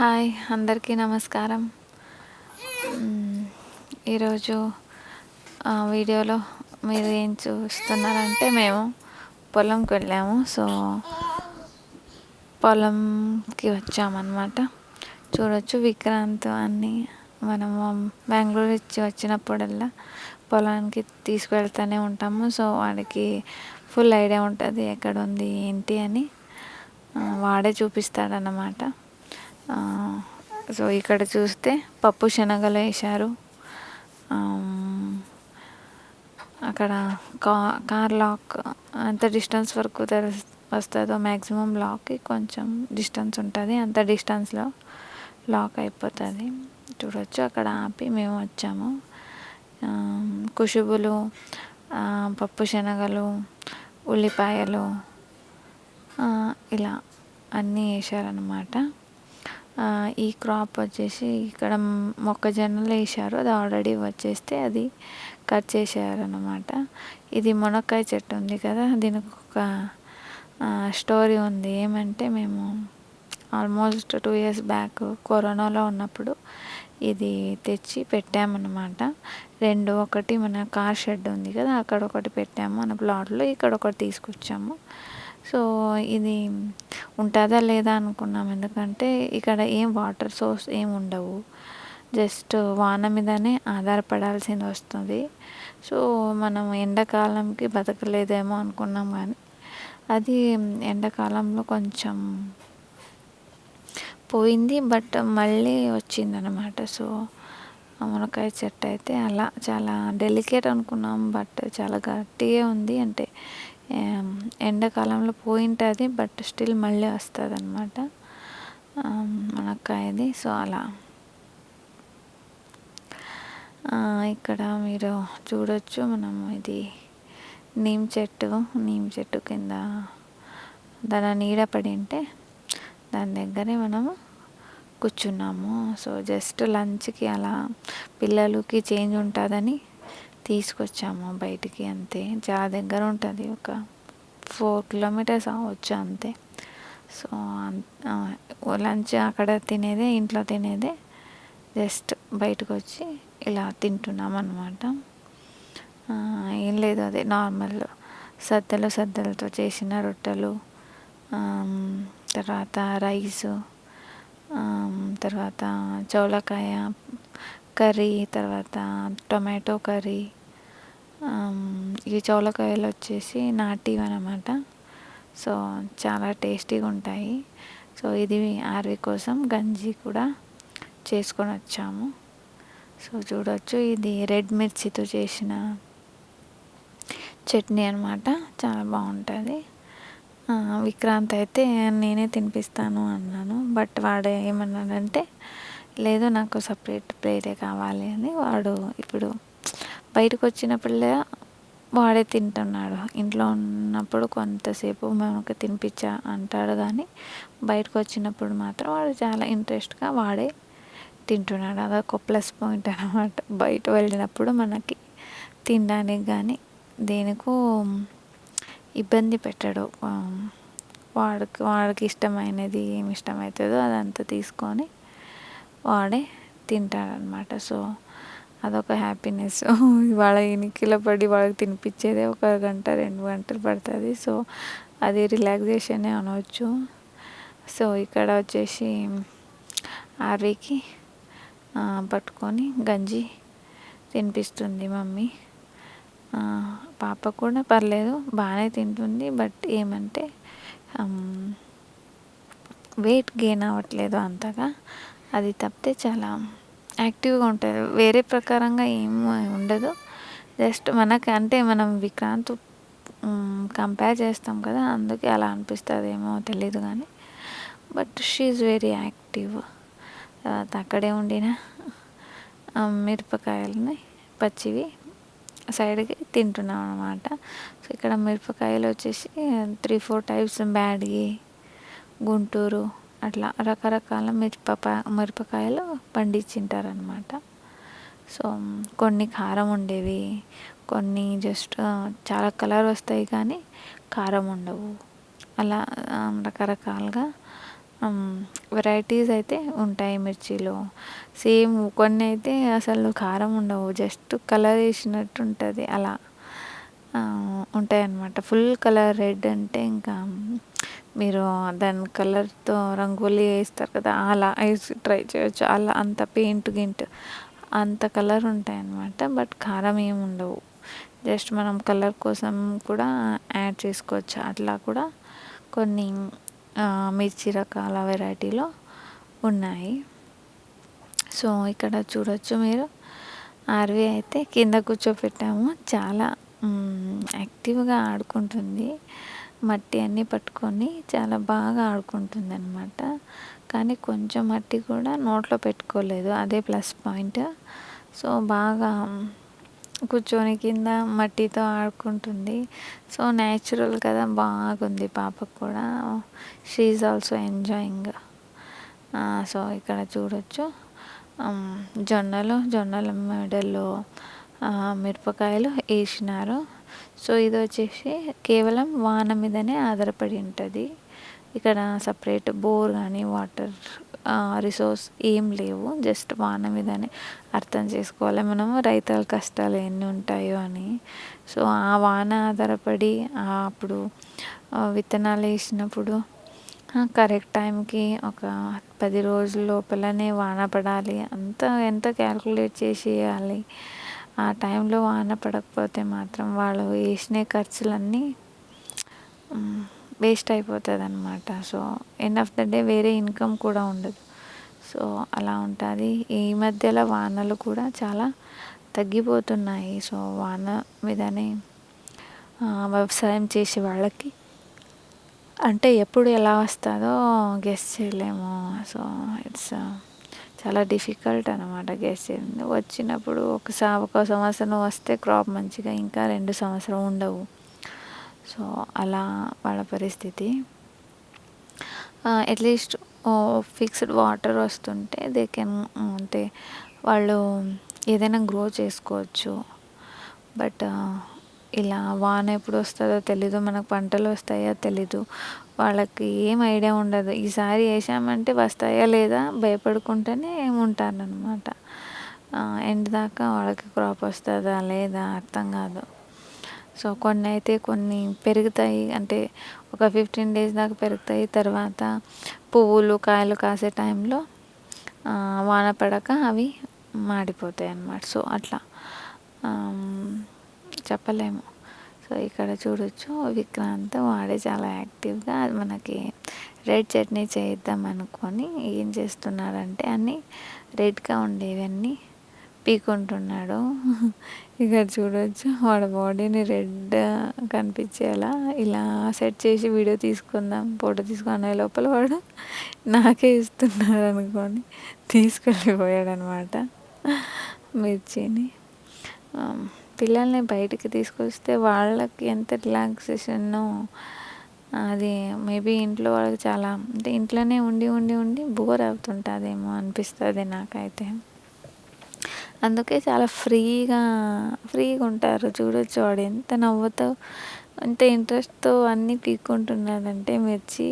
Hi అందరికీ నమస్కారం. ఈరోజు వీడియోలో మీరు ఏం చూస్తున్నారంటే మేము పొలంకి వెళ్ళాము. సో పొలంకి వచ్చామన్నమాట. చూడొచ్చు విక్రాంత్ అన్నీ మనం బెంగళూరు ఇచ్చి వచ్చినప్పుడల్లా పొలానికి తీసుకువెళ్తూనే ఉంటాము. సో వాడికి ఫుల్ ఐడియా ఉంటుంది ఎక్కడ ఉంది ఏంటి అని వాడే చూపిస్తాడన్నమాట. సో ఇక్కడ చూస్తే పప్పు శనగలు వేశారు. అక్కడ కా కార్ లాక్ అంత డిస్టెన్స్ వరకు తెర వస్తుందో మ్యాక్సిమం లాక్కి కొంచెం డిస్టెన్స్ ఉంటుంది. అంత డిస్టెన్స్లో లాక్ అయిపోతుంది. చూడవచ్చు అక్కడ ఆపి మేము వచ్చాము. కుషుబులు పప్పు శనగలు ఉల్లిపాయలు ఇలా అన్నీ వేసారనమాట ఈ క్రాప్ వచ్చేసి ఇక్కడ మొక్కజొన్నలు వేసారు అది ఆల్రెడీ వచ్చేస్తే అది కట్ చేసేయారనమాట ఇది మునక్కాయ చెట్టు ఉంది కదా దీనికి ఒక స్టోరీ ఉంది. ఏమంటే మేము ఆల్మోస్ట్ టూ ఇయర్స్ బ్యాక్ కరోనాలో ఉన్నప్పుడు ఇది తెచ్చి పెట్టామన్నమాట. రెండు ఒకటి మన కార్ షెడ్ ఉంది కదా అక్కడ ఒకటి పెట్టాము. మన ప్లాట్లో ఇక్కడ ఒకటి తీసుకొచ్చాము. సో ఇది ఉంటుందా లేదా అనుకున్నాం. ఎందుకంటే ఇక్కడ ఏం వాటర్ సోర్స్ ఏం ఉండవు. జస్ట్ వాన మీదనే ఆధారపడాల్సింది వస్తుంది. సో మనం ఎండాకాలంకి బతకలేదేమో అనుకున్నాం కానీ అది ఎండాకాలంలో కొంచెం పోయింది. బట్ మళ్ళీ వచ్చిందనమాట సో మునక్కాయ చెట్టు అయితే అలా చాలా డెలికేట్ అనుకున్నాం. బట్ చాలా గట్టిగా ఉంది. అంటే ఎండాకాలంలో పోయింటుంది బట్ స్టిల్ మళ్ళీ వస్తుంది అనమాట మునక్కాయది. సో అలా. ఇక్కడ మీరు చూడొచ్చు మనం ఇది నీమ్ చెట్టు. నీమ్ చెట్టు కింద దాని నీడ పడి ఉంటే దాని దగ్గరే మనము కూర్చున్నాము. సో జస్ట్ లంచ్కి అలా పిల్లలకి చేంజ్ ఉంటుందని తీసుకొచ్చాము బయటికి అంతే. చాలా దగ్గర ఉంటుంది ఒక ఫోర్ కిలోమీటర్స్ అవ్వచ్చు అంతే. సో లంచ్ అక్కడ తినేదే ఇంట్లో తినేదే జస్ట్ బయటకు వచ్చి ఇలా తింటున్నాం అనమాట ఏం లేదు అదే నార్మల్ సద్దలు సద్దలతో చేసిన రొట్టెలు తర్వాత రైసు తర్వాత చౌలకాయ కర్రీ తర్వాత టొమాటో కర్రీ ఈ చౌలకాయలు వచ్చేసి నాటివి అనమాట సో చాలా టేస్టీగా ఉంటాయి సో ఇది ఆర్వి కోసం గంజి కూడా చేసుకొని వచ్చాము సో చూడవచ్చు ఇది రెడ్ మిర్చితో చేసిన చట్నీ అనమాట. చాలా బాగుంటుంది. విక్రాంత్ అయితే నేనే తినిపిస్తాను అన్నాను. బట్ వాడు ఏమన్నాడంటే లేదు నాకు సపరేట్ ప్లేటే కావాలి అని వాడు ఇప్పుడు బయటకు వచ్చినప్పుడులే వాడే తింటున్నాడు. ఇంట్లో ఉన్నప్పుడు కొంతసేపు మనకు తినిపించా అంటాడు కానీ బయటకు వచ్చినప్పుడు మాత్రం వాడు చాలా ఇంట్రెస్ట్గా వాడే తింటున్నాడు. అదొక ప్లస్ పాయింట్ అనమాట బయట వెళ్ళినప్పుడు మనకి తినడానికి కానీ దేనికో ఇబ్బంది పెట్టడు. వాడికి వాడికి ఇష్టమైనది ఏమి ఇష్టమవుతుందో అదంతా తీసుకొని వాడే తింటాడనమాట సో అదొక హ్యాపీనెస్ వాళ్ళ ఇనికిలో పడి వాళ్ళకి తినిపించేదే ఒక గంట రెండు గంటలు పడుతుంది. సో అది రిలాక్సేషనే అనవచ్చు సో ఇక్కడ వచ్చేసి ఆర్వీకి పట్టుకొని గంజి తినిపిస్తుంది మమ్మీ. పాప కూడా పర్లేదు బాగానే తింటుంది బట్ ఏమంటే వెయిట్ గెయిన్ అవ్వట్లేదు అంతగా. అది తప్పితే చాలా యాక్టివ్గా ఉంటుంది వేరే ప్రకారంగా ఏం ఉండదు. జస్ట్ మనకు అంటే మనం విక్రాంత్ కంపేర్ చేస్తాం కదా అందుకే అలా అనిపిస్తుందేమో తెలీదు కానీ. బట్ షీఈ్ వెరీ యాక్టివ్ తర్వాత అక్కడే ఉండిన మిరపకాయలని పచ్చివి సైడ్కి తింటున్నాం అనమాట సో ఇక్కడ మిరపకాయలు వచ్చేసి three four types Byadgi Guntur అట్లా రకరకాల మిరప మిరపకాయలు పండించింటారనమాట సో కొన్ని కారం ఉండేవి కొన్ని జస్ట్ చాలా కలర్ వస్తాయి కానీ కారం ఉండవు. అలా రకరకాలుగా వెరైటీస్ అయితే ఉంటాయి మిర్చిలో. సేమ్ కొన్ని అయితే అసలు కారం ఉండవు జస్ట్ కలర్ వేసినట్టు ఉంటుంది అలా ఉంటాయి అన్నమాట ఫుల్ కలర్ రెడ్ అంటే ఇంకా మీరు దాని కలర్తో రంగోలీ వేస్తారు కదా అలా వేసి ట్రై చేయొచ్చు. అలా అంత పెయింట్ గింట్ అంత కలర్ ఉంటాయి అన్నమాట బట్ కారం ఏమి ఉండవు. జస్ట్ మనం కలర్ కోసం కూడా యాడ్ చేసుకోవచ్చు. అట్లా కూడా కొన్ని మిర్చి రకాల వెరైటీలో ఉన్నాయి. సో ఇక్కడ చూడొచ్చు మీరు. ఆర్వి అయితే కింద కూర్చోపెట్టాము. చాలా యాక్టివ్గా ఆడుకుంటుంది. మట్టి అన్నీ పట్టుకొని చాలా బాగా ఆడుకుంటుంది అనమాట కానీ కొంచెం మట్టి కూడా నోట్లో పెట్టుకోలేదు. అదే ప్లస్ పాయింట్. సో బాగా కూర్చొని కింద మట్టితో ఆడుకుంటుంది. సో న్యాచురల్ కదా బాగుంది పాపకు కూడా. She is also enjoying so ఇక్కడ చూడొచ్చు. జొన్నలు జొన్నల మెడల్లో మిరపకాయలు వేసినారు. సో ఇది వచ్చేసి కేవలం వాన మీదనే ఆధారపడి ఉంటుంది. ఇక్కడ సపరేట్ బోర్ కానీ వాటర్ రిసోర్స్ ఏం లేవు. జస్ట్ వాన మీదనే అర్థం చేసుకోవాలి. మనము రైతుల కష్టాలు ఎన్ని ఉంటాయో అని. సో ఆ వాన ఆధారపడి అప్పుడు విత్తనాలు వేసినప్పుడు కరెక్ట్ టైంకి ఒక పది రోజుల లోపలనే వాన పడాలి. అంత ఎంత క్యాల్కులేట్ చేసి వేయాలి ఆ టైంలో వాన పడకపోతే మాత్రం వాళ్ళు వేసిన ఖర్చులన్నీ వేస్ట్ అయిపోతుంది అనమాట so end of the day వేరే ఇన్కమ్ కూడా ఉండదు. సో అలా ఉంటుంది. ఈ మధ్యలో వానలు కూడా చాలా తగ్గిపోతున్నాయి. సో వాన మీదనే వ్యవసాయం చేసే వాళ్ళకి అంటే ఎప్పుడు ఎలా వస్తుందో గెస్ చేయలేము. సో ఇట్స్ చాలా డిఫికల్ట్ అనమాట గెస్ చేయండి వచ్చినప్పుడు ఒకసారి ఒక సంవత్సరం వస్తే క్రాప్ మంచిగా ఇంకా రెండు సంవత్సరం ఉండవు. సో అలా వాళ్ళ పరిస్థితి. అట్లీస్ట్ ఫిక్స్డ్ వాటర్ వస్తుంటే దే కెన్ అంటే వాళ్ళు ఏదైనా గ్రో చేసుకోవచ్చు. బట్ ఇలా వాన ఎప్పుడు వస్తుందో తెలీదు మనకు పంటలు వస్తాయో తెలీదు వాళ్ళకి ఏం ఐడియా ఉండదు. ఈసారి వేసామంటే వస్తాయా లేదా భయపడుకుంటూనే ఉంటారనమాట ఎండ్ దాకా వాళ్ళకి క్రాప్ వస్తుందా లేదా అర్థం కాదు. సో కొన్ని అయితే కొన్ని పెరుగుతాయి. అంటే ఒక ఫిఫ్టీన్ డేస్ దాకా పెరుగుతాయి. తర్వాత పువ్వులు కాయలు కాసే టైంలో వాన పడక అవి మాడిపోతాయి అన్నమాట సో అట్లా. చెప్పలేము. సో ఇక్కడ చూడొచ్చు. విక్రాంత్ వాడే చాలా యాక్టివ్గా మనకి రెడ్ చట్నీ చేద్దాం అనుకొని ఏం చేస్తున్నాడంటే అన్నీ రెడ్గా ఉండేవి అన్నీ పీకుంటున్నాడు. ఇక్కడ చూడొచ్చు. వాడి బాడీని రెడ్ కనిపించేలా ఇలా సెట్ చేసి వీడియో తీసుకుందాం ఫోటో తీసుకునే లోపల వాడు నాకే ఇస్తున్నారు అనుకోని తీసుకెళ్ళిపోయాడు అనమాట మిర్చిని పిల్లల్ని బయటికి తీసుకొస్తే వాళ్ళకి ఎంత రిలాక్సేషనో అది మేబీ ఇంట్లో వాళ్ళకి చాలా అంటే ఇంట్లోనే ఉండి ఉండి ఉండి బోర్ అవుతుంటుందేమో అనిపిస్తుంది నాకైతే. అందుకే చాలా ఫ్రీగా ఫ్రీగా ఉంటారు చూడొచ్చు వాడు. ఎంత నవ్వుతో ఎంత ఇంట్రెస్ట్తో అన్నీ పీక్కుంటున్నాడంటే మిర్చి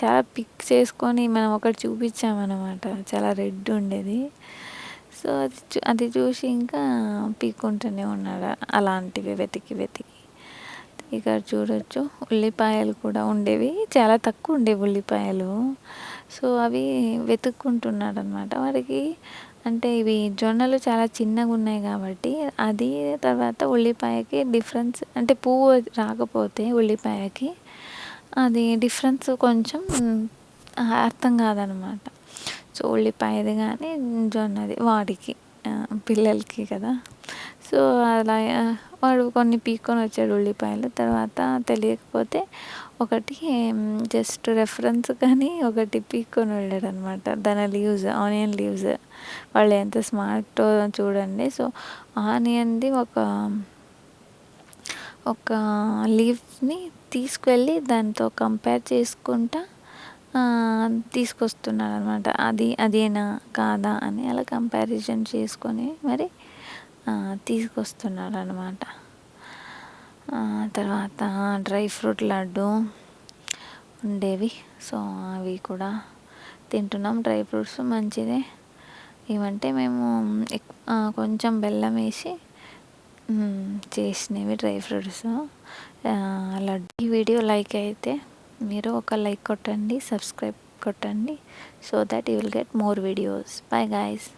చాలా పిక్ చేసుకొని మనం ఒకటి చూపించామన్నమాట. చాలా రెడ్ ఉండేది. సో అది చూ అది చూసి ఇంకా పీక్కుంటూనే ఉన్నాడు. అలాంటివి వెతికి వెతికి. ఇక్కడ చూడొచ్చు. ఉల్లిపాయలు కూడా ఉండేవి. చాలా తక్కువ ఉండేవి ఉల్లిపాయలు. సో అవి వెతుక్కుంటున్నాడు అనమాట వాడికి అంటే ఇవి జొన్నలు చాలా చిన్నగా ఉన్నాయి కాబట్టి అది తర్వాత ఉల్లిపాయకి డిఫరెన్స్ అంటే పువ్వు రాకపోతే ఉల్లిపాయకి అది డిఫరెన్స్ కొంచెం అర్థం కాదనమాట సో ఉల్లిపాయది కానీ జొన్నది వాడికి పిల్లలకి కదా. సో అలా వాడు కొన్ని పీక్కొని వచ్చాడు ఉల్లిపాయలు. తర్వాత తెలియకపోతే ఒకటి జస్ట్ రెఫరెన్స్ కానీ ఒకటి పీక్కొని వెళ్ళాడు అనమాట దాని లీవ్స్ ఆనియన్ లీవ్స్. వాళ్ళు ఎంత స్మార్ట్ చూడండి. సో ఆనియన్ది ఒక ఒక లీవ్ని తీసుకువెళ్ళి దాంతో కంపేర్ చేసుకుంటా తీసుకొస్తున్నాడు అనమాట అది అదేనా కాదా అని అలా కంపారిజన్ చేసుకొని మరి తీసుకొస్తున్నాడు అనమాట తర్వాత డ్రై ఫ్రూట్ లడ్డు ఉండేవి. సో అవి కూడా తింటున్నాం. డ్రై ఫ్రూట్స్ మంచిదే. ఏమంటే మేము కొంచెం బెల్లం వేసి చేసినవి డ్రై ఫ్రూట్స్. లడ్డు ఈ వీడియో లైక్ అయితే మీరు ఒక లైక్ కొట్టండి సబ్స్క్రైబ్ కొట్టండి so that you will get more videos bye guys